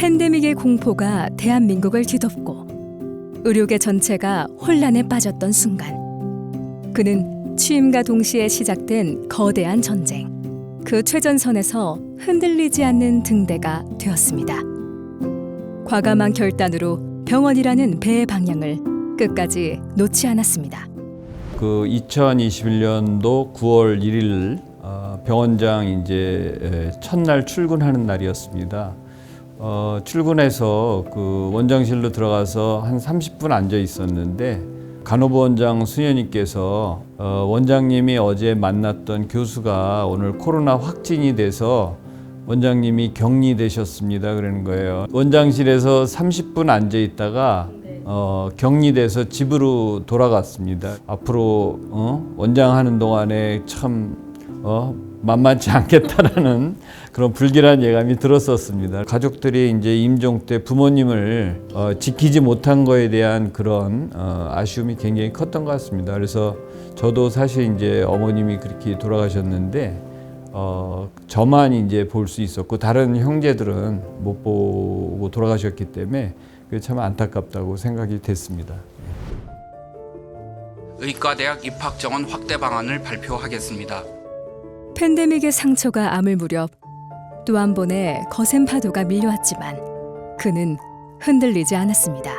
팬데믹의 공포가 대한민국을 뒤덮고 의료계 전체가 혼란에 빠졌던 순간 그는 취임과 동시에 시작된 거대한 전쟁 그 최전선에서 흔들리지 않는 등대가 되었습니다. 과감한 결단으로 병원이라는 배의 방향을 끝까지 놓지 않았습니다. 그 2021년도 9월 1일 어, 병원장 이제 에, 첫날 출근하는 날이었습니다. 어, 출근해서 그 원장실로 들어가서 한 30분 앉아 있었는데 간호부 원장 수녀님께서 어, 원장님이 어제 만났던 교수가 오늘 코로나 확진이 돼서 원장님이 격리되셨습니다. 그러는 거예요. 원장실에서 30분 앉아 있다가 어, 격리돼서 집으로 돌아갔습니다. 앞으로 어? 원장 하는 동안에 참 어? 만만치 않겠다라는 그런 불길한 예감이 들었었습니다. 가족들이 이제 임종 때 부모님을 어, 지키지 못한 거에 대한 그런 어, 아쉬움이 굉장히 컸던 것 같습니다. 그래서 저도 사실 이제 어머님이 그렇게 돌아가셨는데 어, 저만 이제 볼 수 있었고 다른 형제들은 못 보고 돌아가셨기 때문에 그게 참 안타깝다고 생각이 됐습니다. 의과대학 입학 정원 확대 방안을 발표하겠습니다. 팬데믹의 상처가 아물 무렵 또 한 번의 거센 파도가 밀려왔지만 그는 흔들리지 않았습니다.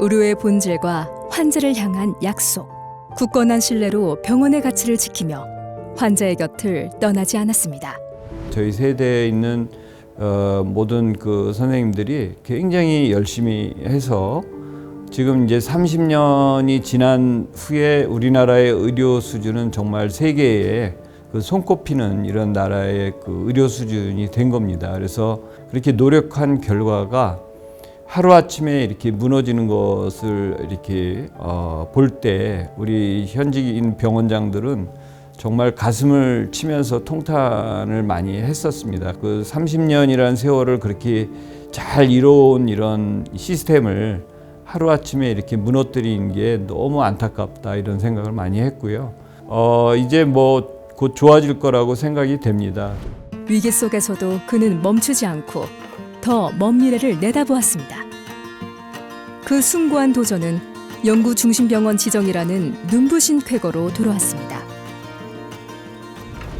의료의 본질과 환자를 향한 약속, 굳건한 신뢰로 병원의 가치를 지키며 환자의 곁을 떠나지 않았습니다. 저희 세대에 있는 어, 모든 그 선생님들이 굉장히 열심히 해서 지금 이제 30년이 지난 후에 우리나라의 의료 수준은 정말 세계에 그 손꼽히는 이런 나라의 그 의료 수준이 된 겁니다. 그래서 그렇게 노력한 결과가 하루아침에 이렇게 무너지는 것을 이렇게 어, 볼 때 우리 현직인 병원장들은 정말 가슴을 치면서 통탄을 많이 했었습니다. 그 30년이라는 세월을 그렇게 잘 이뤄온 이런 시스템을 하루아침에 이렇게 무너뜨린 게 너무 안타깝다 이런 생각을 많이 했고요. 어, 이제 뭐 곧 좋아질 거라고 생각이 됩니다. 위기 속에서도 그는 멈추지 않고 더 먼 미래를 내다보았습니다. 그 숭고한 도전은 영구 중심병원 지정이라는 눈부신 쾌거로 돌아왔습니다.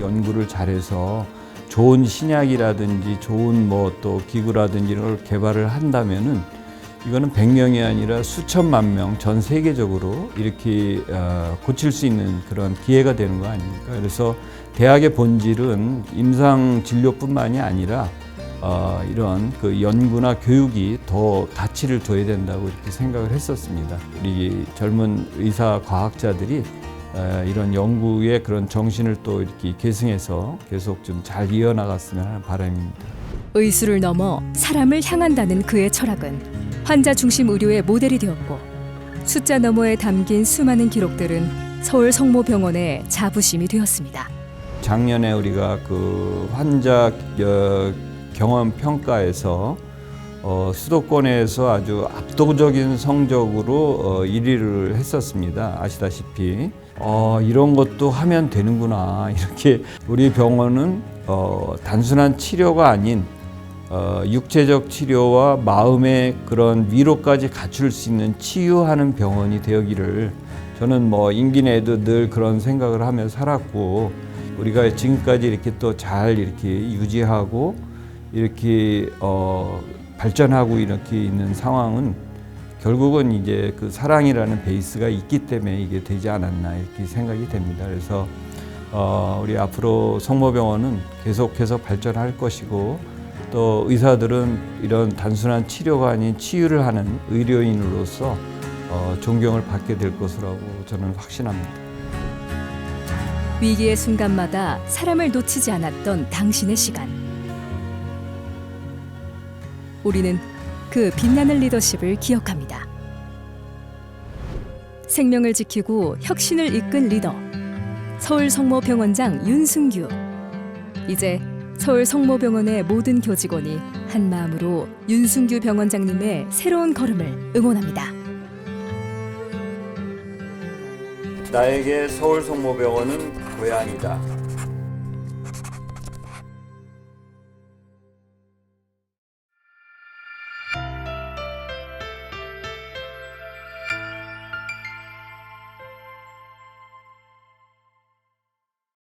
연구를 잘해서 좋은 신약이라든지 좋은 뭐 또 기구라든지 이런 걸 개발을 한다면은 이거는 100명이 아니라 수천만 명 전 세계적으로 이렇게 어, 고칠 수 있는 그런 기회가 되는 거 아닙니까? 그래서 대학의 본질은 임상 진료뿐만이 아니라 어, 이런 그 연구나 교육이 더 가치를 둬야 된다고 이렇게 생각을 했었습니다. 우리 젊은 의사 과학자들이 어, 이런 연구의 그런 정신을 또 이렇게 계승해서 계속 좀 잘 이어나갔으면 하는 바람입니다. 의술을 넘어 사람을 향한다는 그의 철학은 환자 중심 의료의 모델이 되었고 숫자 너머에 담긴 수많은 기록들은 서울 성모병원의 자부심이 되었습니다. 작년에 우리가 그 환자 어, 경험 평가에서 어, 수도권에서 아주 압도적인 성적으로 어, 1위를 했었습니다. 아시다시피 어, 이런 것도 하면 되는구나 이렇게 우리 병원은 어, 단순한 치료가 아닌 어, 육체적 치료와 마음의 그런 위로까지 갖출 수 있는 치유하는 병원이 되어기를 저는 뭐 임기 내도 늘 그런 생각을 하며 살았고 우리가 지금까지 이렇게 또 잘 이렇게 유지하고 이렇게 어, 발전하고 이렇게 있는 상황은 결국은 이제 그 사랑이라는 베이스가 있기 때문에 이게 되지 않았나 이렇게 생각이 됩니다. 그래서 어, 우리 앞으로 성모병원은 계속해서 발전할 것이고 또 의사들은 이런 단순한 치료가 아닌 치유를 하는 의료인으로서 어, 존경을 받게 될 것이라고 저는 확신합니다. 위기의 순간마다 사람을 놓치지 않았던 당신의 시간. 우리는 그 빛나는 리더십을 기억합니다. 생명을 지키고 혁신을 이끈 리더. 서울 성모병원장 윤승규. 이제 서울 성모병원의 모든 교직원이 한 마음으로 윤승규 병원장님의 새로운 걸음을 응원합니다. 나에게 서울 성모병원은 고향이다.